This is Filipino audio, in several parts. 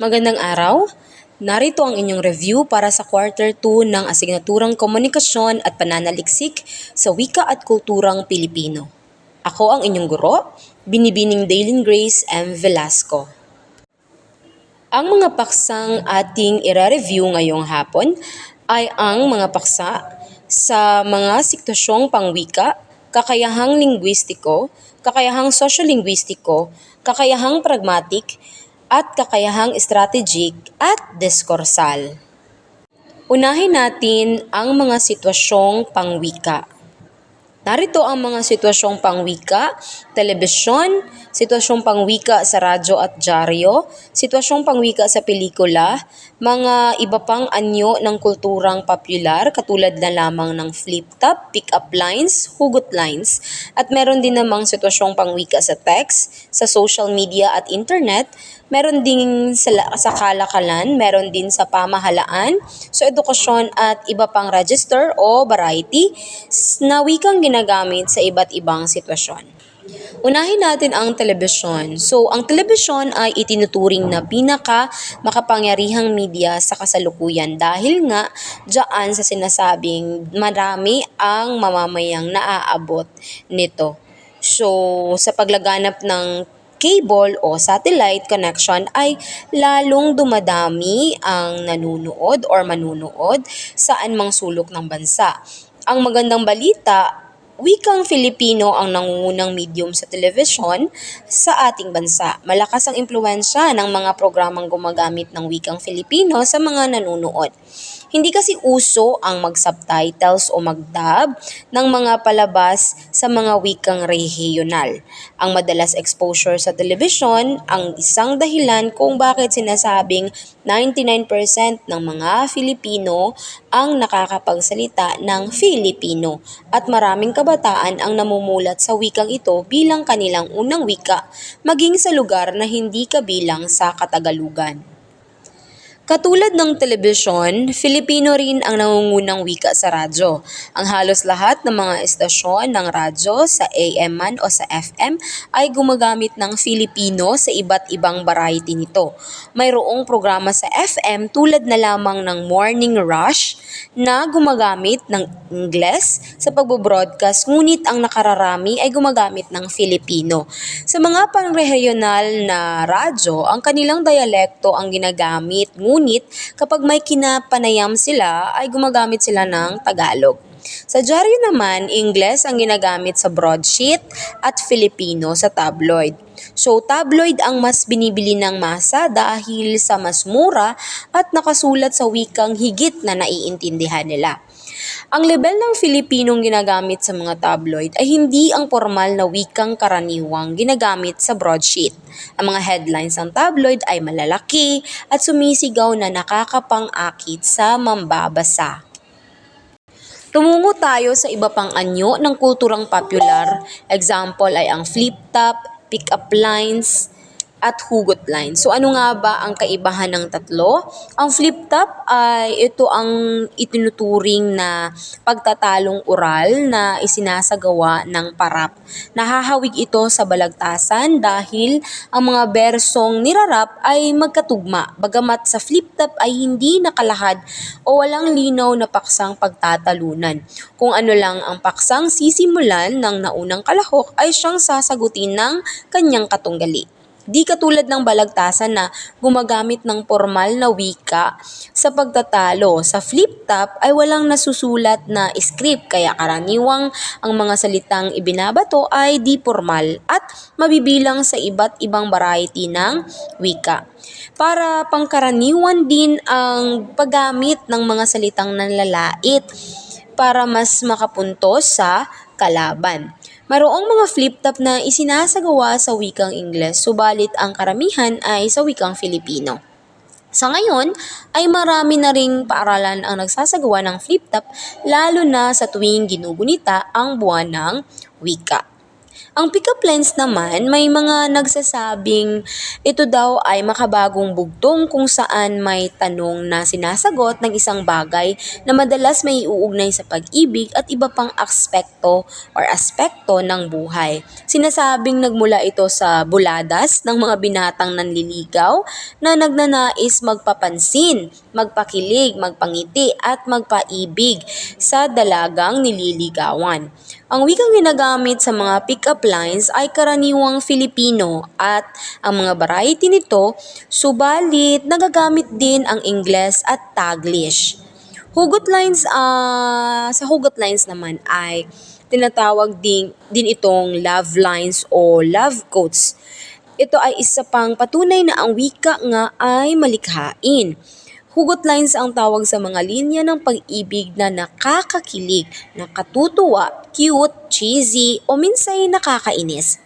Magandang araw. Narito ang inyong review para sa quarter 2 ng asignaturang Komunikasyon at Pananaliksik sa Wika at Kulturang Pilipino. Ako ang inyong guro, Binibining Daylin Grace M. Velasco. Ang mga paksang ating ire-review ngayong hapon ay ang mga paksa sa mga sitwasyong pangwika, kakayahang linguistiko, kakayahang sosyolinguistiko, kakayahang pragmatic, at kakayahang strategic at diskursal. Unahin natin ang mga sitwasyong pangwika. Narito ang mga sitwasyong pangwika, telebisyon, sitwasyong pangwika sa radyo at dyaryo, sitwasyong pangwika sa pelikula, mga iba pang anyo ng kulturang popular katulad na lamang ng flip-top, pick-up lines, hugot lines, at meron din namang sitwasyong pangwika sa text, sa social media at internet, meron din sa, kalakalan, meron din sa pamahalaan, sa edukasyon at iba pang register o variety na wikang ginagamit sa iba't ibang sitwasyon. Unahin natin ang telebisyon. So, ang telebisyon ay itinuturing na pinaka makapangyarihang media sa kasalukuyan dahil nga dyan sa sinasabing marami ang mamamayang naaabot nito. So, sa paglaganap ng cable o satellite connection ay lalong dumadami ang nanunood or manunood saan mang sulok ng bansa. Ang magandang balita, wikang Filipino ang nangungunang medium sa telebisyon sa ating bansa. Malakas ang impluensya ng mga programang gumagamit ng wikang Filipino sa mga nanunood. Hindi kasi uso ang mag-subtitles o mag-dub ng mga palabas sa mga wikang regional. Ang madalas exposure sa television ang isang dahilan kung bakit sinasabing 99% ng mga Filipino ang nakakapagsalita ng Filipino at maraming kabataan ang namumulat sa wikang ito bilang kanilang unang wika maging sa lugar na hindi kabilang sa Katagalugan. Katulad ng telebisyon, Filipino rin ang nangungunang wika sa radyo. Ang halos lahat ng mga estasyon ng radyo sa AM man o sa FM ay gumagamit ng Filipino sa iba't ibang variety nito. Mayroong programa sa FM tulad na lamang ng Morning Rush na gumagamit ng Ingles sa pagbo-broadcast ngunit ang nakararami ay gumagamit ng Filipino. Sa mga pangregional na radyo, ang kanilang dialekto ang ginagamit ngunit kapag may kinapanayam sila ay gumagamit sila ng Tagalog. Sa dyaryo naman, Ingles ang ginagamit sa broadsheet at Filipino sa tabloid. So, tabloid ang mas binibili ng masa dahil sa mas mura at nakasulat sa wikang higit na naiintindihan nila. Ang level ng Filipinong ginagamit sa mga tabloid ay hindi ang formal na wikang karaniwang ginagamit sa broadsheet. Ang mga headlines ng tabloid ay malalaki at sumisigaw na nakakapang-akit sa mambabasa. Tumungo tayo sa iba pang anyo ng kulturang popular. Example ay ang flip-top, pick-up lines, at hugot line. So ano nga ba ang kaibahan ng tatlo? Ang flip top ay ito ang itinuturing na pagtatalong oral na isinasagawa ng parap. Nahahawig ito sa balagtasan dahil ang mga bersong nirarap ay magkatugma. Bagamat sa flip top ay hindi nakalahad o walang linaw na paksang pagtatalunan. Kung ano lang ang paksang sisimulan ng naunang kalahok ay siyang sasagutin ng kanyang katunggali. Di katulad ng balagtasan na gumagamit ng formal na wika sa pagtatalo. Sa flip top ay walang nasusulat na script kaya karaniwang ang mga salitang ibinabato ay di formal at mabibilang sa iba't ibang variety ng wika. Para pangkaraniwan din ang paggamit ng mga salitang nanlalait para mas makapuntos sa kalaban. Mayroong mga flip-top na isinasagawa sa wikang Ingles, subalit ang karamihan ay sa wikang Filipino. Sa ngayon, ay marami na ring paaralan ang nagsasagawa ng flip-top lalo na sa tuwing ginugunita ang buwan ng wika. Ang pick-up lines naman, may mga nagsasabing ito daw ay makabagong bugtong kung saan may tanong na sinasagot ng isang bagay na madalas may iuugnay sa pag-ibig at iba pang aspekto or aspekto ng buhay. Sinasabing nagmula ito sa buladas ng mga binatang nanliligaw na nagnanais magpapansin, magpakilig, magpangiti at magpaibig sa dalagang nililigawan. Ang wikang ginagamit sa mga pick-up lines ay karaniwang Filipino at ang mga variety nito, subalit nagagamit din ang Ingles at Taglish. Hugot lines, ah, sa hugot lines naman ay tinatawag din, din itong love lines o love quotes. Ito ay isa pang patunay na ang wika nga ay malikhain. Hugot lines ang tawag sa mga linya ng pag-ibig na nakakakilig, nakatutuwa, cute, cheesy, o minsay nakakainis.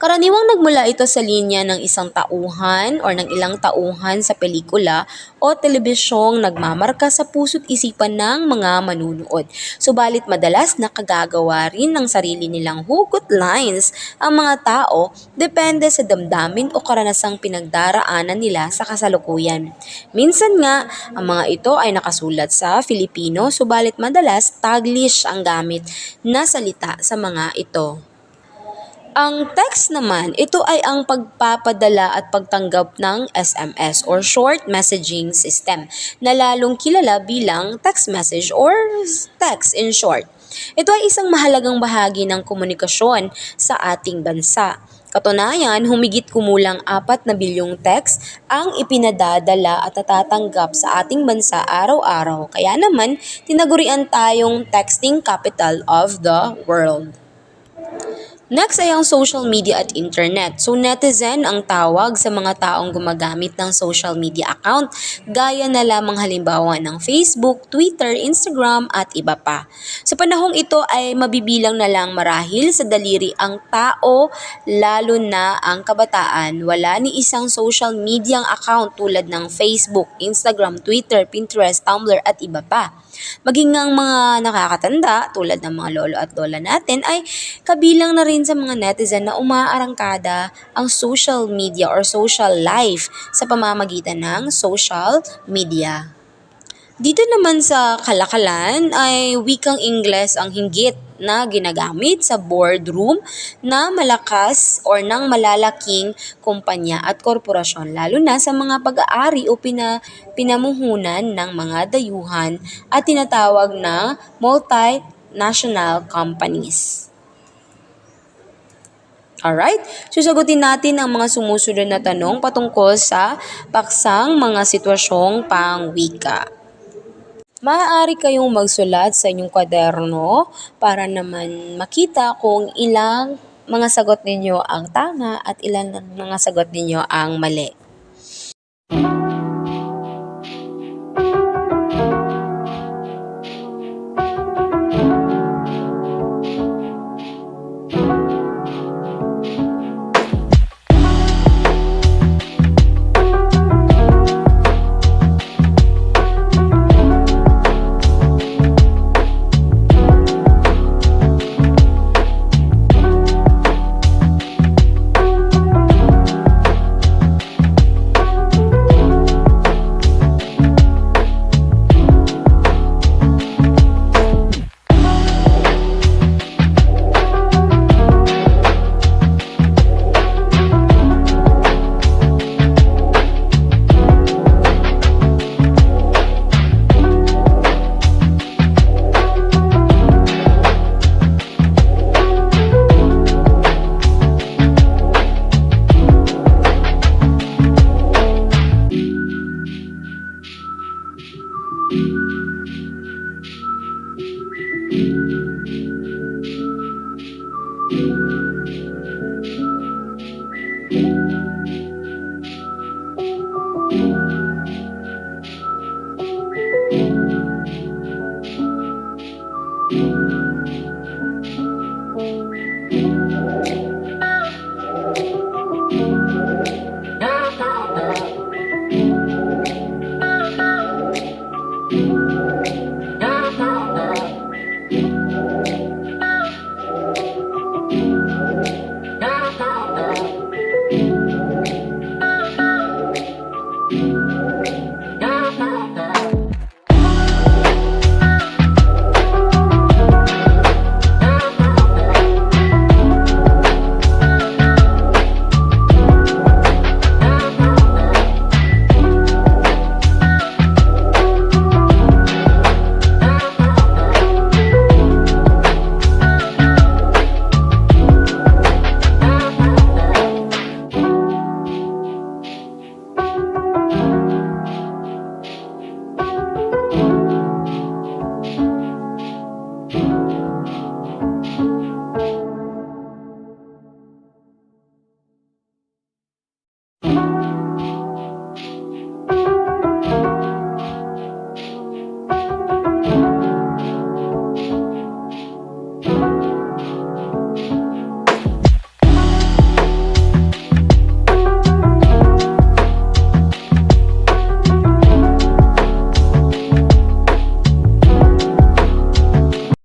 Karaniwang nagmula ito sa linya ng isang tauhan or ng ilang tauhan sa pelikula o telebisyong nagmamarka sa puso't isipan ng mga manunood. Subalit madalas nakagagawa rin ng sarili nilang hugot lines ang mga tao depende sa damdamin o karanasang pinagdaraanan nila sa kasalukuyan. Minsan nga, ang mga ito ay nakasulat sa Filipino subalit madalas Taglish ang gamit na salita sa mga ito. Ang text naman, ito ay ang pagpapadala at pagtanggap ng SMS or Short Messaging System na lalong kilala bilang text message or text in short. Ito ay isang mahalagang bahagi ng komunikasyon sa ating bansa. Katunayan, humigit kumulang 4 na bilyong text ang ipinadadala at natatanggap sa ating bansa araw-araw. Kaya naman, tinagurian tayong texting capital of the world. Next ay ang social media at internet. So netizen ang tawag sa mga taong gumagamit ng social media account gaya na lamang halimbawa ng Facebook, Twitter, Instagram at iba pa. Sa panahong ito ay mabibilang na lang marahil sa daliri ang tao lalo na ang kabataan. Wala ni isang social media account tulad ng Facebook, Instagram, Twitter, Pinterest, Tumblr at iba pa. Maging ang mga nakakatanda tulad ng mga lolo at lola natin ay kabilang na rin sa mga netizen na umaarangkada ang social media or social life sa pamamagitan ng social media. Dito naman sa Kalakalan ay wikang Ingles ang hinggit na ginagamit sa boardroom na malakas or ng malalaking kumpanya at korporasyon lalo na sa mga pag-aari o pina, pinamuhunan ng mga dayuhan at tinatawag na multinational companies. Alright? Susagutin natin ang mga sumusunod na tanong patungkol sa paksang mga sitwasyong pangwika. Maaari kayong magsulat sa inyong kwaderno para naman makita kung ilang mga sagot ninyo ang tama at ilan ng mga sagot ninyo ang mali.